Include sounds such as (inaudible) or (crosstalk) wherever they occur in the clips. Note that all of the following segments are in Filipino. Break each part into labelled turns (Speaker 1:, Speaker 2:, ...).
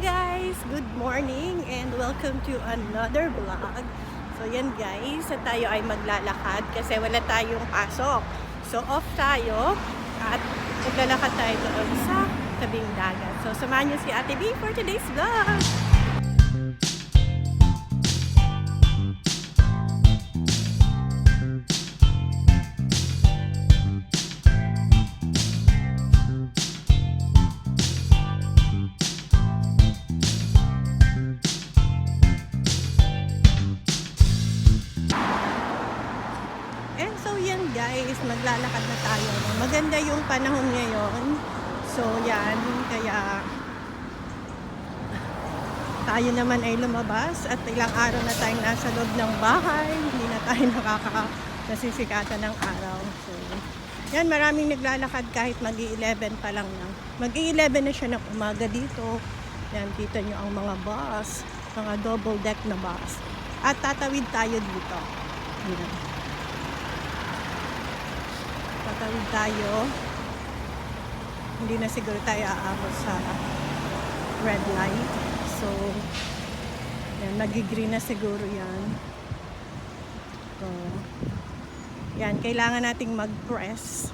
Speaker 1: guys! Good morning and welcome to another vlog. So yan guys, sa tayo ay maglalakad kasi wala tayong pasok. So off tayo at maglalakad tayo doon sa tabing dagat. So samahan niyo si Ate B for today's vlog! Guys, maglalakad na tayo. Maganda yung panahon ngayon. So yan, kaya tayo naman ay lumabas at ilang araw na tayong nasa loob ng bahay. Hindi na tayo (laughs) nakaka ng araw. So, yan, maraming naglalakad kahit mag-11 pa lang na. Mag-11 na siya ng umaga dito. Yan, kita nyo ang mga bus, mga double deck na bus. At tatawid tayo dito. Yan. Tatawid tayo. Hindi na siguro tayo aabot sa red light. So, yan, magigreen na siguro yan. So, yan, kailangan nating mag-press.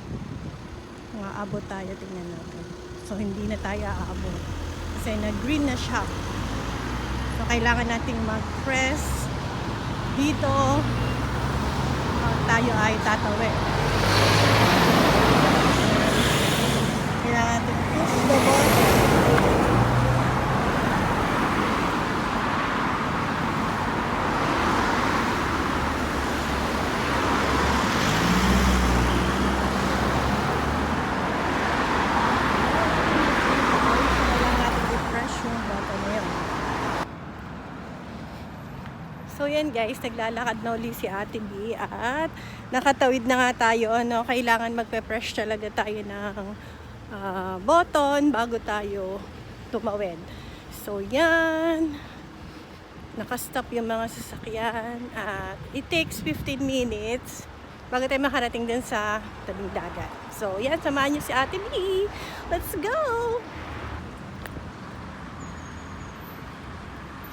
Speaker 1: Mga abot tayo, tingnan natin. So, hindi na tayo aabot. Kasi nag-green na siya. So, kailangan nating mag-press dito. at tayo ay tatawid. Kailangan natin push the button. Kailangan natin i-press yung button na yun. So yan guys, naglalakad na uli si Ate B at nakatawid na nga tayo. Ano, kailangan magpe-press talaga tayo ng ah, button bago tayo tumawid. So yan, nakastop yung mga sasakyan at it takes 15 minutes bago tayo makarating din sa tabing dagat. So yan, samahan niyo si Ate B. Let's go!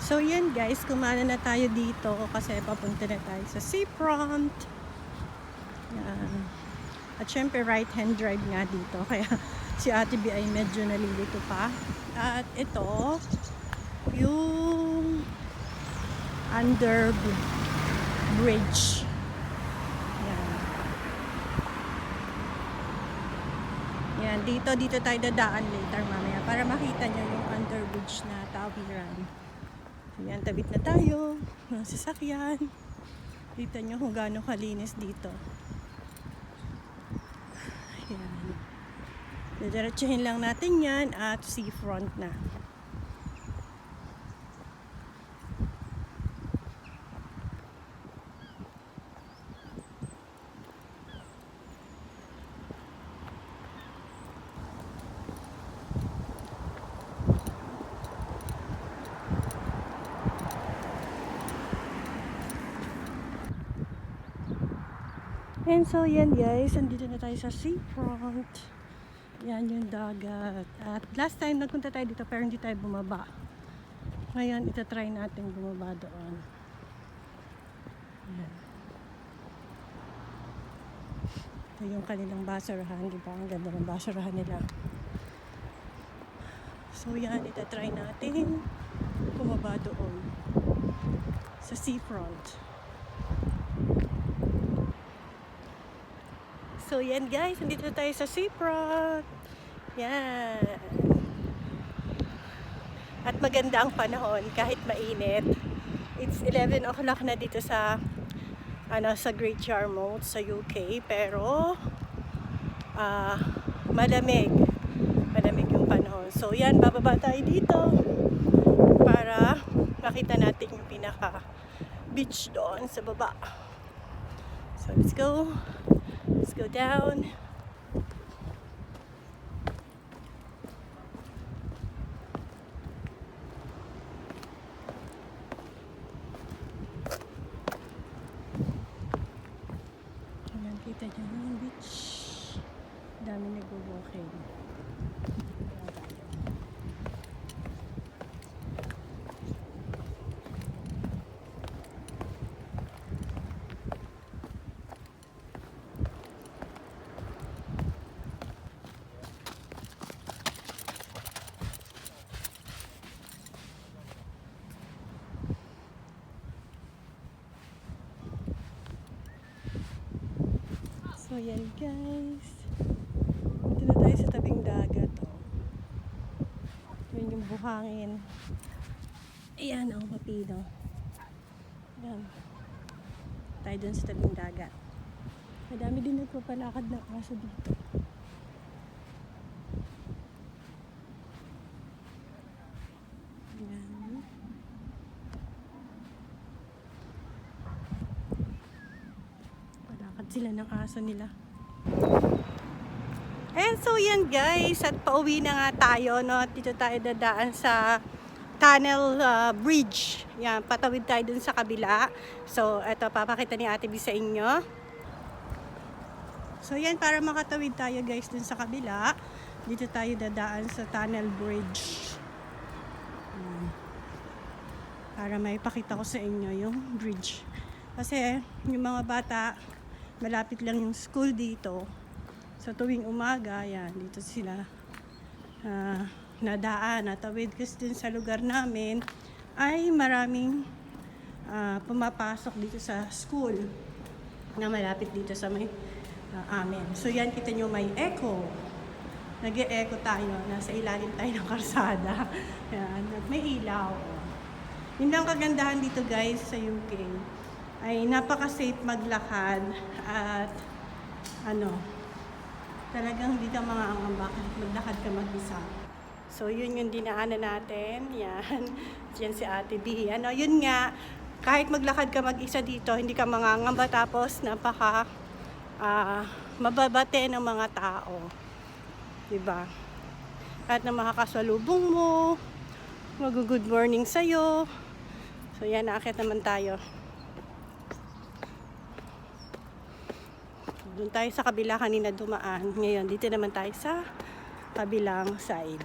Speaker 1: So yan guys, kumana na tayo dito kasi papunta na tayo sa seafront. Yan. At syempre right hand drive nga dito (laughs) kaya si Ate B ay medyo nalilito pa. At ito yung under bridge. Yan. Yan, dito dito tayo dadaan later mamaya para makita nyo yung underbridge na tawiran. Yan, tabit na tayo. Mga sasakyan. Kita nyo kung gaano kalinis dito. Yan. Didiretsuhin lang natin yan at seafront na. And so yan guys, andito na tayo sa seafront. Yan yung dagat. At last time nagpunta tayo dito pero hindi tayo bumaba. Ngayon, itatry natin bumaba doon. Yan. Ito yung kanilang basurahan, di? Ang ganda ng basurahan nila. So yan, itatry natin bumaba doon. Sa seafront. So yan guys, nandito tayo sa seafront. Yan. At maganda ang panahon kahit mainit. It's 11 o'clock na dito sa ano sa Great Yarmouth sa UK pero ah malamig. Malamig yung panahon. So yan, bababa tayo dito para makita natin yung pinaka beach doon sa baba. So let's go. Let's go down. So yan guys. Dito na tayo sa tabing dagat. Oh. Yun yung buhangin. Ayan oh, mapino. Ayan. Tayo dun sa tabing dagat. Madami din nagpapalakad ng aso dito. Ayan. Palakad sila ng aso nila. And so yan guys, at pauwi na nga tayo, no? Dito tayo dadaan sa tunnel uh, bridge. Yan, patawid tayo dun sa kabila. So, eto, papakita ni Ate B sa inyo. So yan, para makatawid tayo guys dun sa kabila, dito tayo dadaan sa tunnel bridge. Yan. Para may pakita ko sa inyo yung bridge. Kasi yung mga bata, malapit lang yung school dito. Sa tuwing umaga, yan, dito sila ah, nadaan, natawid. Kasi dun sa lugar namin, ay maraming ah, pumapasok dito sa school na malapit dito sa may ah, amin. So yan, kita nyo may echo. nag echo tayo. Nasa ilalim tayo ng karsada. (laughs) Yan, at may ilaw. Yun lang kagandahan dito guys sa UK. Ay napaka-safe maglakad at ano, talagang hindi ka mangangamba kahit maglakad ka mag-isa. So, yun yung dinaanan natin. Yan. (laughs) Yan si Ate B. Ano, yun nga, kahit maglakad ka mag-isa dito, hindi ka mangangamba tapos napaka ah, mababate ng mga tao. 'Di ba? At na makakasalubong mo, mag-good morning sa'yo. So, yan, naakit naman tayo. Doon tayo sa kabila kanina dumaan. Ngayon, dito naman tayo sa kabilang side.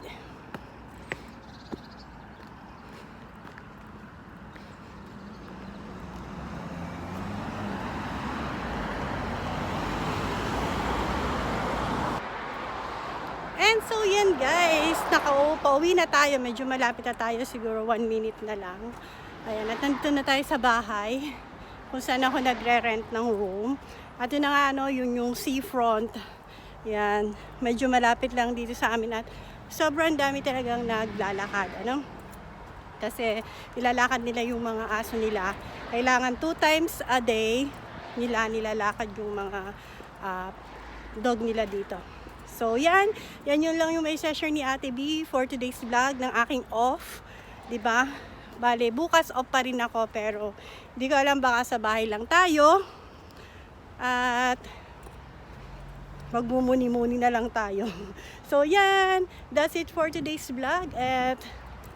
Speaker 1: And so yan guys, nakauwi na tayo. Medyo malapit na tayo, siguro one minute na lang. Ayan, at nandito na tayo sa bahay kung saan ako nagre-rent ng room. At yun na nga, ano, yun yung seafront. Yan, medyo malapit lang dito sa amin at sobrang dami talagang naglalakad. Ano? Kasi nilalakad nila yung mga aso nila. Kailangan two times a day nila nilalakad yung mga ah, dog nila dito. So yan, yan yun lang yung may share ni Ate B for today's vlog ng aking off. 'Di ba? Bale, bukas off pa rin ako pero hindi ko alam baka sa bahay lang tayo. At magmumuni-muni na lang tayo. (laughs) So yan, that's it for today's vlog at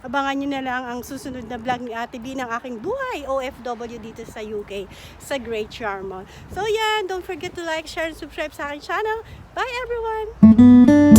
Speaker 1: abangan nyo na lang ang susunod na vlog ni Ate B ng aking buhay OFW dito sa UK, sa Great Charmont. So yan, don't forget to like, share, and subscribe sa aking channel. Bye everyone!